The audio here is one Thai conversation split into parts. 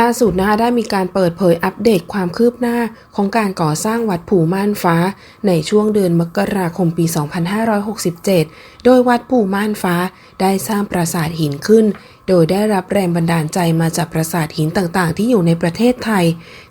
ล่าสุดนะคะได้มีการเปิดเผยอัปเดตความคืบหน้าของการก่อสร้างวัดผู่ม่านฟ้า ในช่วงเดือนมกราคมปี 2567 โดยวัดผู่ม่านฟ้าได้สร้างปราสาทหินขึ้น โดยได้รับแรงบันดาลใจมาจากปราสาทหินต่างๆ ที่อยู่ในประเทศไทย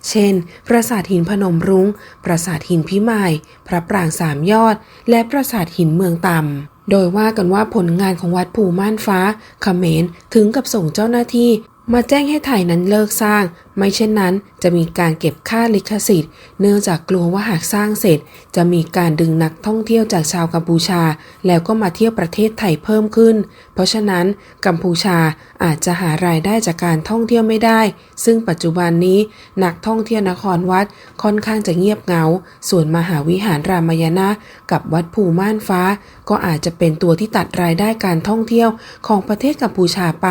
เช่น ปราสาทหินพนมรุง้ง ปราสาทหินพิมาย พระปรางสามยอด และปราสาทหินเมืองต่ำโดยว่ากันว่าผลงานของวัดผู่ม่านฟ้าเขมรถึงกับส่งเจ้าหน้าที่ มาแจ้งให้ไทยนั้นเลิกสร้างไม่เช่นนั้นจะมีการเก็บค่าลิขสิทธิ์ เนื่องจากกลัวว่าหากสร้างเสร็จ จะมีการดึงนักท่องเที่ยวจากชาวกัมพูชา แล้วก็มาเที่ยวประเทศไทยเพิ่มขึ้น เพราะฉะนั้นกัมพูชาอาจจะหารายได้จากการท่องเที่ยวไม่ได้ ซึ่งปัจจุบันนี้นักท่องเที่ยวนครวัดค่อนข้างจะเงียบเหงา ส่วนมหาวิหารรามายณะกับวัดภูม่านฟ้า ก็อาจจะเป็นตัวที่ตัดรายได้การท่องเที่ยวของประเทศกัมพูชาไป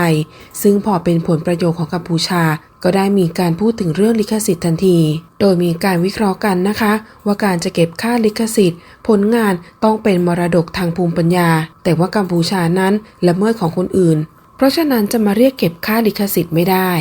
ซึ่งพอเป็นผลประโยชน์ของกัมพูชา ก็ได้มีการพูดถึงเรื่องลิขสิทธิ์ทันที โดยมีการวิเคราะห์กันนะคะ ว่าการจะเก็บค่าลิขสิทธิ์ ผลงานต้องเป็นมรดกทางภูมิปัญญา แต่ว่ากัมพูชานั้นละเมิดของคนอื่น เพราะฉะนั้นจะมาเรียกเก็บค่าลิขสิทธิ์ไม่ได้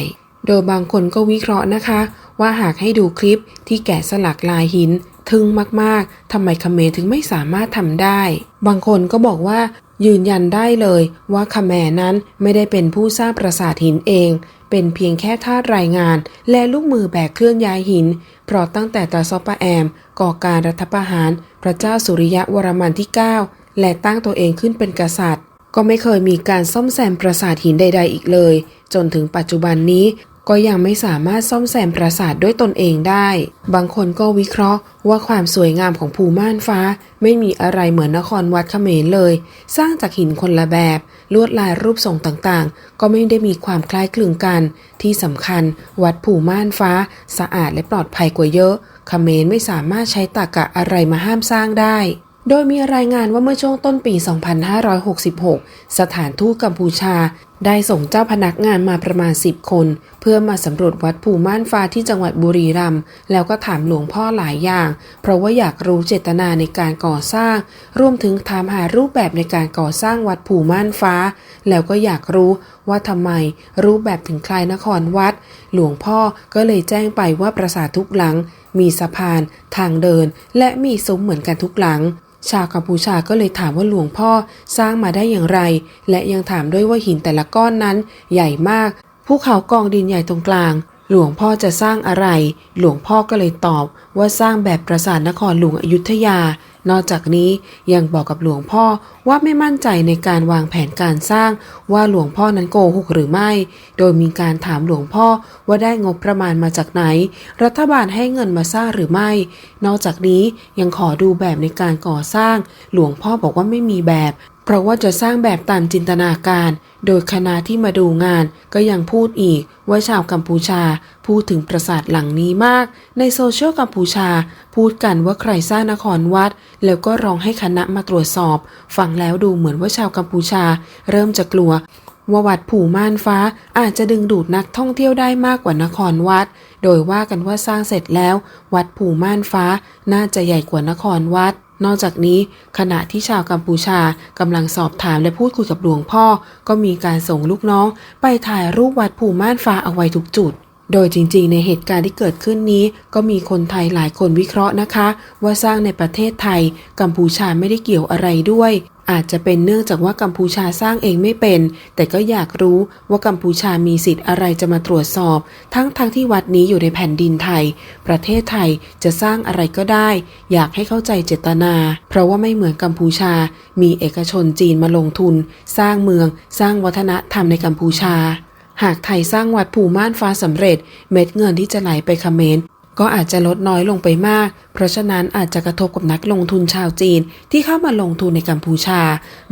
โดยบางคนก็วิเคราะห์นะคะ ว่าหากให้ดูคลิปที่แกะสลักลายหิน ทึ่งมากๆทำไมคเขมรถึงไม่สามารถทำได้ บางคนก็บอกว่ายืนยันได้เลยว่าคเขมนั้นไม่ได้เป็นผู้สร้างปราสาทหินเอง เป็นเพียงแค่ทาสรายงาน และลูกมือแบกเคลื่อนย้ายหิน เพราะตั้งแต่ตาซอปะแอม ก่อการรัฐประหาร พระเจ้าสุริยะวรมันที่ 9 และตั้งตัวเองขึ้นเป็นกษัตริย์ ก็ไม่เคยมีการซ่อมแซมปราสาทหินใด ๆ อีกเลย จนถึงปัจจุบันนี้ ก็ยังไม่สามารถซ่อมแซมปราสาทด้วยตนเองได้ บางคนก็วิเคราะห์ว่าความสวยงามของภูม่านฟ้า ไม่มีอะไรเหมือนนครวัดเขมรเลย สร้างจากหินคนละแบบ ลวดลายรูปทรงต่างๆ ก็ไม่ได้มีความคล้ายคลึงกัน ที่สำคัญ วัดภูม่านฟ้า สะอาดและปลอดภัยกว่าเยอะเขมรไม่สามารถใช้ตากะอะไรมาห้ามสร้างได้โดยมีรายงานว่าเมื่อช่วงต้นปี 2566 สถานทูตกัมพูชา ได้ส่งเจ้าพนักงานมาประมาณ 10 คน เพื่อมาสำรวจวัดภูม่านฟ้าที่จังหวัดบุรีรัมย์แล้วก็ถามหลวงพ่อหลายอย่าง เพราะว่าอยากรู้เจตนาในการก่อสร้าง รวมถึงถามหารูปแบบในการก่อสร้างวัดภูม่านฟ้า แล้วก็อยากรู้ว่าทำไมรูปแบบถึงคล้ายนครวัด หลวงพ่อก็เลยแจ้งไปว่าปราสาททุกหลัง มีสะพาน ทางเดิน และมีซุ้มเหมือนกันทุกหลัง ชาวกัมพูชาก็เลยถามว่าหลวงพ่อสร้างมาได้อย่างไร และยังถามด้วยว่าหินแต่ละก้อนนั้นใหญ่มากภูเขากองดินใหญ่ตรงกลาง หลวงพ่อจะสร้างอะไร หลวงพ่อก็เลยตอบว่าสร้างแบบปราสาทนครหลวงอยุธยา นอกจากนี้ยังบอกกับหลวงพ่อว่าไม่มั่นใจในการวางแผนการสร้างว่าหลวงพ่อนั้นโกหกหรือไม่ โดยมีการถามหลวงพ่อว่าได้งบประมาณมาจากไหน รัฐบาลให้เงินมาสร้างหรือไม่ นอกจากนี้ยังขอดูแบบในการก่อสร้าง หลวงพ่อบอกว่าไม่มีแบบ เพราะว่าจะสร้างแบบตามจินตนาการ โดยคณะที่มาดูงานก็ยังพูดอีกว่าชาวกัมพูชาพูดถึงปราสาทหลังนี้มาก ในโซเชียลกัมพูชา พูดกันว่าใครสร้างนครวัด แล้วก็ร้องให้คณะมาตรวจสอบ ฟังแล้วดูเหมือนว่าชาวกัมพูชา เริ่มจะกลัวว่าวัดผู่ม่านฟ้าอาจจะดึงดูดนักท่องเที่ยวได้มากกว่านครวัด โดยว่ากันว่าสร้างเสร็จแล้ว วัดผู่ม่านฟ้าน่าจะใหญ่กว่านครวัด นอกจากนี้ขณะที่ชาวกัมพูชากำลังสอบถามและพูดคุยกับหลวงพ่อ ก็มีการส่งลูกน้อง ไปถ่ายรูปวัดภูม่านฟ้าเอาไว้ทุกจุด โดยจริงๆ ในเหตุการณ์ที่เกิดขึ้นนี้ ก็มีคนไทยหลายคนวิเคราะห์นะคะ ว่าสร้างในประเทศไทย กัมพูชาไม่ได้เกี่ยวอะไรด้วย อาจจะเป็นเนื่องจากว่ากัมพูชาสร้างเองไม่เป็น แต่ก็อยากรู้ว่ากัมพูชามีสิทธิ์อะไรจะมาตรวจสอบ ทั้งทางที่วัดนี้อยู่ในแผ่นดินไทย ประเทศไทยจะสร้างอะไรก็ได้ อยากให้เข้าใจเจตนา เพราะว่าไม่เหมือนกัมพูชา มีเอกชนจีนมาลงทุน สร้างเมือง สร้างวัฒนธรรมในกัมพูชาหากไทยสร้างวัดภูม่านฟ้าสำเร็จ เม็ดเงินที่จะไหลไปเขมร ก็อาจจะลดน้อยลงไปมาก เพราะฉะนั้นอาจจะกระทบกับนักลงทุนชาวจีน ที่เข้ามาลงทุนในกัมพูชา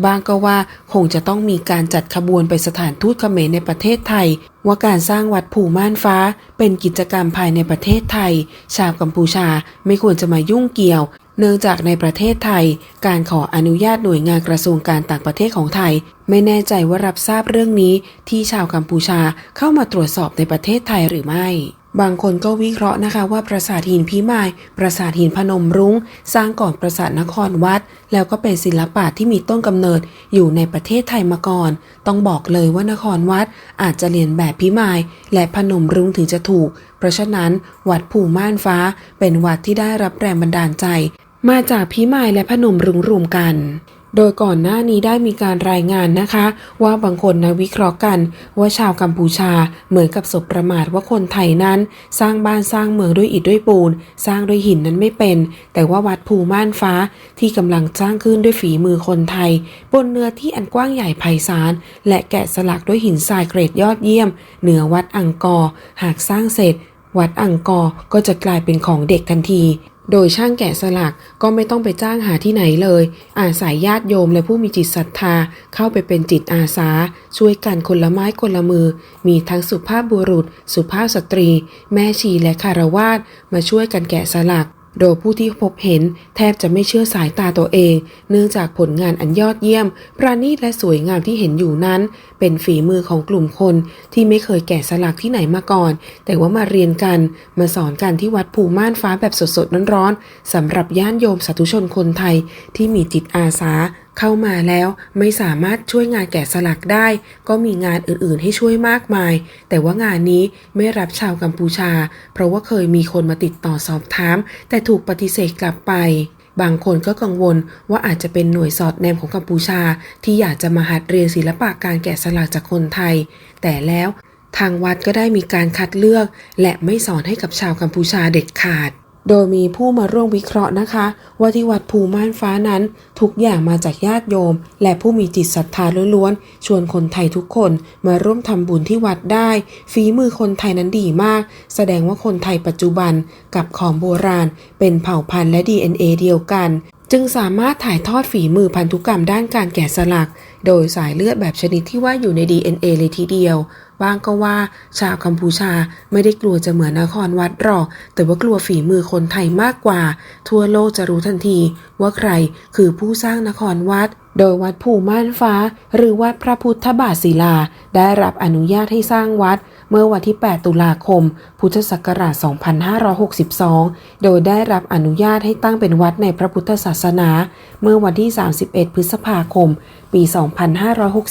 บางก็ว่าคงจะต้องมีการจัดขบวนไปสถานทูตเขมรในประเทศไทย ว่าการสร้างวัดผู่ม่านฟ้า เป็นกิจกรรมภายในประเทศไทย ชาวกัมพูชาไม่ควรจะมายุ่งเกี่ยว เนื่องจากในประเทศไทย การขออนุญาตหน่วยงานกระทรวงการต่างประเทศของไทย ไม่แน่ใจว่ารับทราบเรื่องนี้ที่ชาวกัมพูชาเข้ามาตรวจสอบในประเทศไทยหรือไม่ บางคนก็วิเคราะห์นะคะว่าปราสาทหินพิมาย ปราสาทหินพนมรุง้ง สร้างก่อนปราสาทนครวัด แล้วก็เป็นศิลปะที่มีต้นกำเนิดอยู่ในประเทศไทยมาก่อน ต้องบอกเลยว่านครวัดอาจจะเรียนแบบพิมาย และพนมรุ้งถึงจะถูก เพราะฉะนั้นวัดผู่ม่านฟ้า เป็นวัดที่ได้รับแรงบันดาลใจ มาจากพิมายและพนมรุ้งรวมกัน โดยก่อนหน้านี้ได้มีการรายงานนะคะ ว่าบางคนนะวิเคราะห์กัน ว่าชาวกัมพูชาเหมือนกับศพประมาทว่าคนไทยนั้น สร้างบ้านสร้างเมืองด้วยอิฐด้วยปูน สร้างด้วยหินนั้นไม่เป็น แต่ว่าวัดภูม่านฟ้าที่กำลังสร้างขึ้นด้วยฝีมือคนไทย บนเนื้อที่อันกว้างใหญ่ไพศาลและแกะสลักด้วยหินทรายเกรดยอดเยี่ยม เหนือวัดอังกอร์หากสร้างเสร็จ วัดอังกอร์ก็จะกลายเป็นของเด็กทันที โดยช่างแกะสลักก็ไม่ต้องไปจ้างหาที่ไหนเลย อาศัยญาติโยมและผู้มีจิตศรัทธาเข้าไปเป็นจิตอาสา ช่วยกันคนละไม้คนละมือ มีทั้งสุภาพบุรุษ สุภาพสตรี แม่ชีและคารวาสมาช่วยกันแกะสลัก โดยผู้ที่พบเห็นแทบจะไม่เชื่อสายตาตัวเอง เนื่องจากผลงานอันยอดเยี่ยม ประณีตและสวยงามที่เห็นอยู่นั้น เป็นฝีมือของกลุ่มคนที่ไม่เคยแกะสลักที่ไหนมาก่อน แต่ว่ามาเรียนกัน มาสอนกันที่วัดภูม่านฟ้าแบบสดๆร้อนๆสำหรับย่านโยมสาธุชนคนไทยที่มีจิตอาสาเข้ามาแล้วไม่สามารถช่วยงานแกะสลักได้ ก็มีงานอื่นๆ ให้ช่วยมากมาย แต่ว่างานนี้ไม่รับชาวกัมพูชา เพราะว่าเคยมีคนมาติดต่อสอบถาม แต่ถูกปฏิเสธกลับไปบางคนก็กังวลว่าอาจจะเป็นหน่วยสอดแนมของกัมพูชา ที่อยากจะมาหัดเรียนศิลปะการแกะสลักจากคนไทย แต่แล้วทางวัดก็ได้มีการคัดเลือก และไม่สอนให้กับชาวกัมพูชาเด็ดขาด โดยมีผู้มาร่วมวิเคราะห์นะคะ ว่าที่วัดภูม่านฟ้านั้น ทุกอย่างมาจากญาติโยม และผู้มีจิตศรัทธาล้วนๆ ชวนคนไทยทุกคนมาร่วมทำบุญที่วัดได้ ฝีมือคนไทยนั้นดีมาก แสดงว่าคนไทยปัจจุบันกับของโบราณ เป็นเผ่าพันธุ์และ DNA เดียวกัน จึงสามารถถ่ายทอดฝีมือพันธุกรรมด้านการแกะสลัก โดยสายเลือดแบบชนิดที่ว่าอยู่ใน DNA เลยทีเดียว บางก็ว่า ชาวกัมพูชาไม่ได้กลัวจะเหมือนนครวัดหรอก แต่ว่ากลัวฝีมือคนไทยมากกว่า ทั่วโลกจะรู้ทันทีว่าใครคือผู้สร้างนครวัดโดยวัดภูม่านฟ้า หรือวัดพระพุทธบาทศิลา ได้รับอนุญาตให้สร้างวัด เมื่อวันที่ 8 ตุลาคม พุทธศักราช 2562 โดยได้รับอนุญาตให้ตั้งเป็นวัดในพระพุทธศาสนา เมื่อวันที่ 31 พฤษภาคม ปี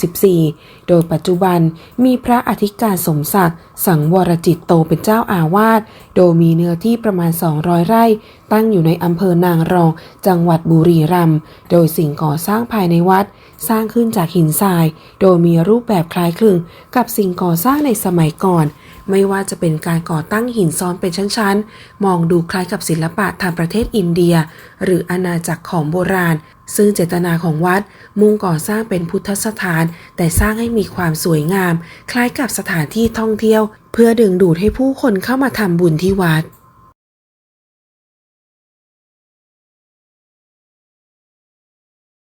2564 โดยปัจจุบันมีพระอธิการสมศักดิ์ สังวรจิตโตเป็นเจ้าอาวาส โดยมีเนื้อที่ประมาณ 200 ไร่ ตั้งอยู่ในอำเภอนางรอง จังหวัดบุรีรัมย์ โดยสิ่งก่อสร้างภายในวัด สร้างขึ้นจากหินทราย โดยมีรูปแบบคล้ายคลึงกับสิ่งก่อสร้างในสมัยก่อน ไม่ว่าจะเป็นการก่อตั้งหินซ้อนเป็นชั้นๆ มองดูคล้ายกับศิลปะทางประเทศอินเดีย หรืออาณาจักรของโบราณ ซึ่งเจตนาของวัดมุ่งก่อสร้างเป็นพุทธสถาน แต่สร้างให้มีความสวยงาม คล้ายกับสถานที่ท่องเที่ยว เพื่อดึงดูดให้ผู้คนเข้ามาทำบุญที่วัด